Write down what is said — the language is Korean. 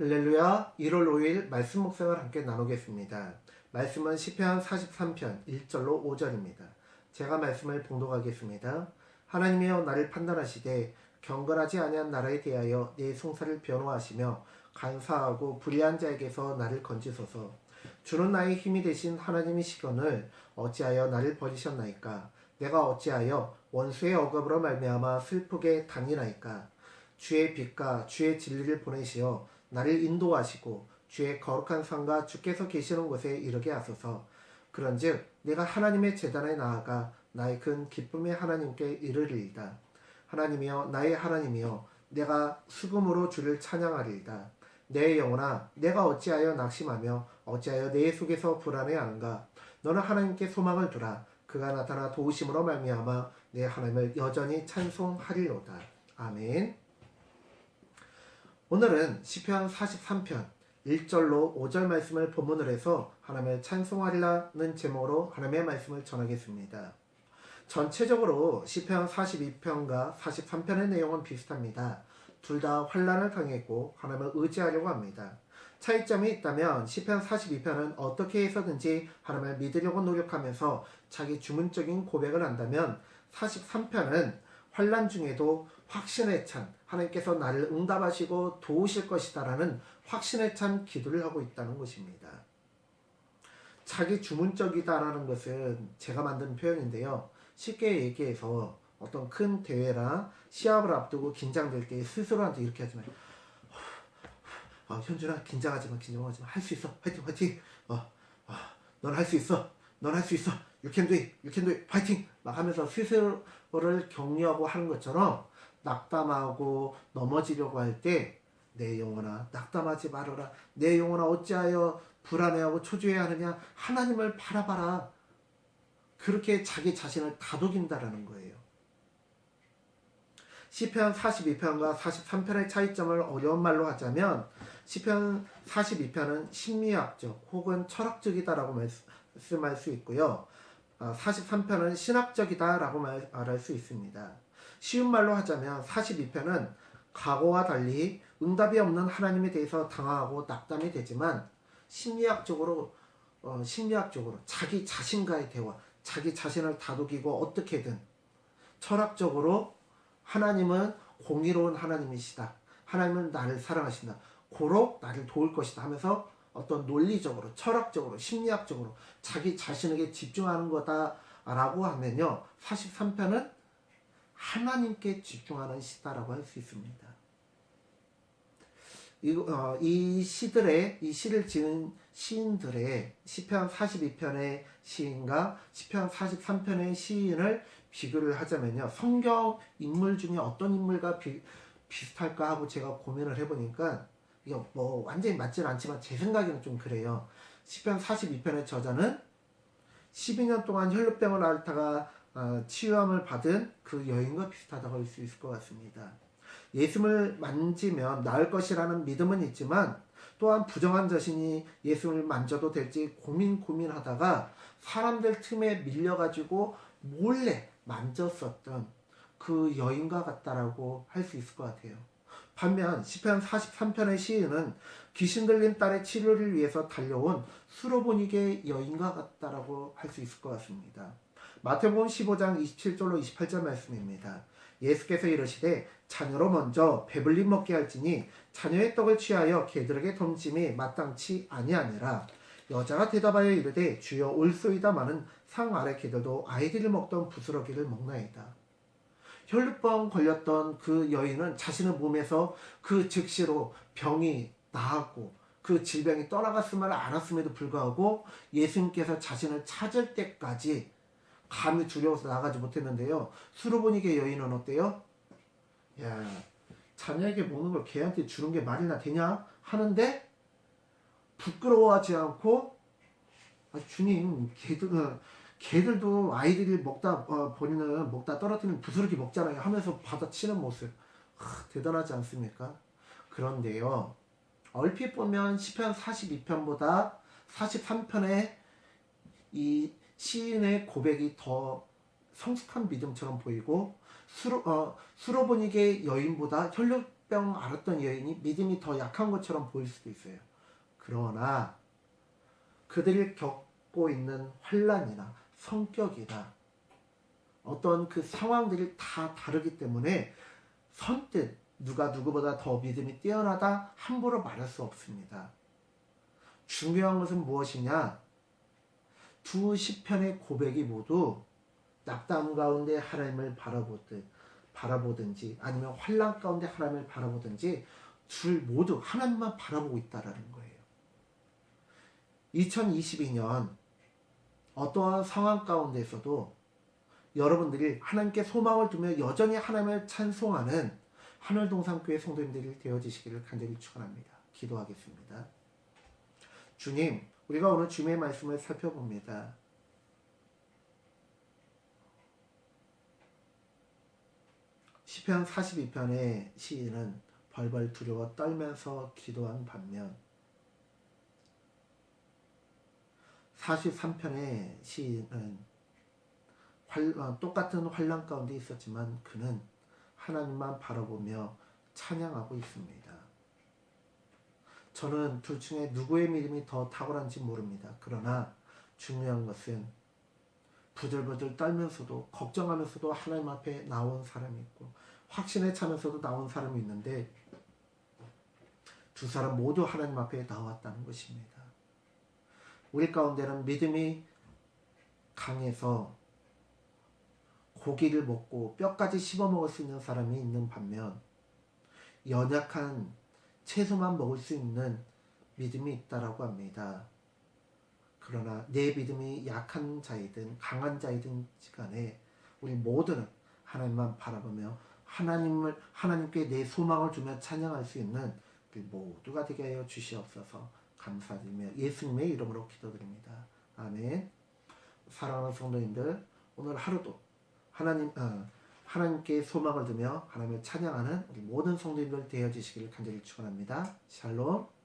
할렐루야 1월 5일 말씀 묵상을 함께 나누겠습니다. 말씀은 시편 43편 1절로 5절입니다. 제가 말씀을 봉독하겠습니다. 하나님이여 나를 판단하시되 경건하지 아니한 나라에 대하여 내 송사를 변호하시며 간사하고 불의한 자에게서 나를 건지소서. 주는 나의 힘이 되신 하나님의 시건을 어찌하여 나를 버리셨나이까? 내가 어찌하여 원수의 억압으로 말미암아 슬프게 당이나이까? 주의 빛과 주의 진리를 보내시어 나를 인도하시고 주의 거룩한 상과 주께서 계시는 곳에 이르게 하소서. 그런즉 내가 하나님의 재단에 나아가 나의 큰 기쁨의 하나님께 이르리이다. 하나님이여 나의 하나님이여 내가 수금으로 주를 찬양하리이다. 내 영혼아 내가 어찌하여 낙심하며 어찌하여 내 속에서 불안해하는가 너는 하나님께 소망을 두라 그가 나타나 도우심으로 말미암아 내 하나님을 여전히 찬송하리로다 아멘 오늘은 시편 43편 1절로 5절 말씀을 본문으로 해서 하나님을 찬송하리라는 제목으로 하나님의 말씀을 전하겠습니다. 전체적으로 시편 42편과 43편의 내용은 비슷합니다. 둘 다 환란을 당했고 하나님을 의지하려고 합니다. 차이점이 있다면 시편 42편은 어떻게 해서든지 하나님을 믿으려고 노력하면서 자기 주문적인 고백을 한다면 43편은 환란 중에도 확신에 찬 하나님께서 나를 응답하시고 도우실 것이다라는 확신에 찬 기도를 하고 있다는 것입니다. 자기 주문적이다라는 것은 제가 만든 표현인데요. 쉽게 얘기해서 어떤 큰 대회나 시합을 앞두고 긴장될 때 스스로한테 이렇게 하지 마요. 어, 현준아 긴장하지 마 긴장하지 마할 수 있어 화이팅 화이팅 어, 어, 넌할 수 있어 넌 할 수 있어 do it 파이팅 막 하면서 스스로를 격려하고 하는 것처럼 낙담하고 넘어지려고 할 때 내 영혼아 낙담하지 말아라 내 영혼아 어찌하여 불안해하고 초조해 하느냐 하나님을 바라봐라 그렇게 자기 자신을 다독인다라는 거예요. 시편 42편과 43편의 차이점을 어려운 말로 하자면 시편 42편은 심리학적 혹은 철학적이다라고 말씀할 수 있고요. 43편은 아, 신학적이다라고 말할 수 있습니다. 쉬운 말로 하자면 42편은 과거와 달리 응답이 없는 하나님에 대해서 당황하고 낙담이 되지만 심리학적으로 어, 심리학적으로 자기 자신과의 대화, 자기 자신을 다독이고 어떻게든 철학적으로 하나님은 공의로운 하나님이시다. 하나님은 나를 사랑하신다. 고로 나를 도울 것이다 하면서 어떤 논리적으로, 철학적으로, 심리학적으로 자기 자신에게 집중하는 거다라고 하면요. 43편은 하나님께 집중하는 시다라고 할 수 있습니다. 이, 어, 이 시들의 이 시를 지은 시인들의 시편 42편의 시인과 시편 43편의 시인을 비교를 하자면요. 성경 인물 중에 어떤 인물과 비, 비슷할까 하고 제가 고민을 해보니까 이거 뭐 완전히 맞지는 않지만 제 생각에는 좀 그래요. 시편 42편의 저자는 12년 동안 혈루병을 앓다가 어, 치유함을 받은 그 여인과 비슷하다고 할 수 있을 것 같습니다. 예수를 만지면 나을 것이라는 믿음은 있지만 또한 부정한 자신이 예수를 만져도 될지 고민 고민하다가 사람들 틈에 밀려가지고 몰래 만졌었던 그 여인과 같다라고 할 수 있을 것 같아요. 반면 시편 43편의 시인은 귀신 들린 딸의 치료를 위해서 달려온 수로보니게 여인과 같다라고 할 수 있을 것 같습니다. 마태복음 15장 27절로 28절 말씀입니다. 예수께서 이르시되 자녀로 먼저 배불리 먹게 할지니 자녀의 떡을 취하여 개들에게 던짐이 마땅치 아니하니라. 여자가 대답하여 이르되 주여 올소이다마는 상 아래 개들도 아이들을 먹던 부스러기를 먹나이다. 혈루병 걸렸던 그 여인은 자신의 몸에서 그 즉시로 병이 나았고 그 질병이 떠나갔음을 알았음에도 불구하고 예수님께서 자신을 찾을 때까지 감히 두려워서 나가지 못했는데요. 수로보니게 여인은 어때요? 야, 자녀에게 먹는 걸 걔한테 주는 게 말이나 되냐? 하는데 부끄러워하지 않고 아, 주님, 걔들은 걔들도 아이들이 먹다 어, 버리는 먹다 떨어뜨리는 부스러기 먹잖아요 하면서 받아치는 모습 하, 대단하지 않습니까? 그런데요 얼핏 보면 시편 42편보다 43편의 이 시인의 고백이 더 성숙한 믿음처럼 보이고 수로, 어, 수로보닉의 여인보다 혈류, 화병 앓았던 여인이 믿음이 더 약한 것처럼 보일 수도 있어요. 그러나 그들이 겪고 있는 환란이나 성격이나 어떤 그 상황들이 다 다르기 때문에 선뜻 누가 누구보다 더 믿음이 뛰어나다 함부로 말할 수 없습니다. 중요한 것은 무엇이냐? 두 시편의 고백이 모두 낙담 가운데 하나님을 바라보듯 바라보든지 아니면 환란 가운데 하나님을 바라보든지 둘 모두 하나님만 바라보고 있다라는 거예요. 2022년 어떠한 상황 가운데서도 여러분들이 하나님께 소망을 두며 여전히 하나님을 찬송하는 하늘동산교회 성도님들이 되어지시기를 간절히 축원합니다. 기도하겠습니다. 주님, 우리가 오늘 주님의 말씀을 살펴봅니다. 시편 42편의 시인은 벌벌 두려워 떨면서 기도한 반면 43편의 시인은 활, 어, 똑같은 환란 가운데 있었지만 그는 하나님만 바라보며 찬양하고 있습니다. 저는 둘 중에 누구의 믿음이 더 탁월한지 모릅니다. 그러나 중요한 것은 부들부들 떨면서도 걱정하면서도 하나님 앞에 나온 사람이 있고 확신에 차면서도 나온 사람이 있는데 두 사람 모두 하나님 앞에 나왔다는 것입니다. 우리 가운데는 믿음이 강해서 고기를 먹고 뼈까지 씹어 먹을 수 있는 사람이 있는 반면 연약한 채소만 먹을 수 있는 믿음이 있다라고 합니다. 그러나 내 믿음이 약한 자이든 강한 자이든 간에 우리 모두는 하나님만 바라보며 하나님을 하나님께 내 소망을 주며 찬양할 수 있는 그 모두가 되게 하여 주시옵소서 감사드리며 예수님의 이름으로 기도드립니다. 아멘. 사랑하는 성도님들 오늘 하루도 하나님 어, 하나님께 소망을 두며 하나님을 찬양하는 우리 모든 성도님들 되어지시기를 간절히 축원합니다. 샬롬.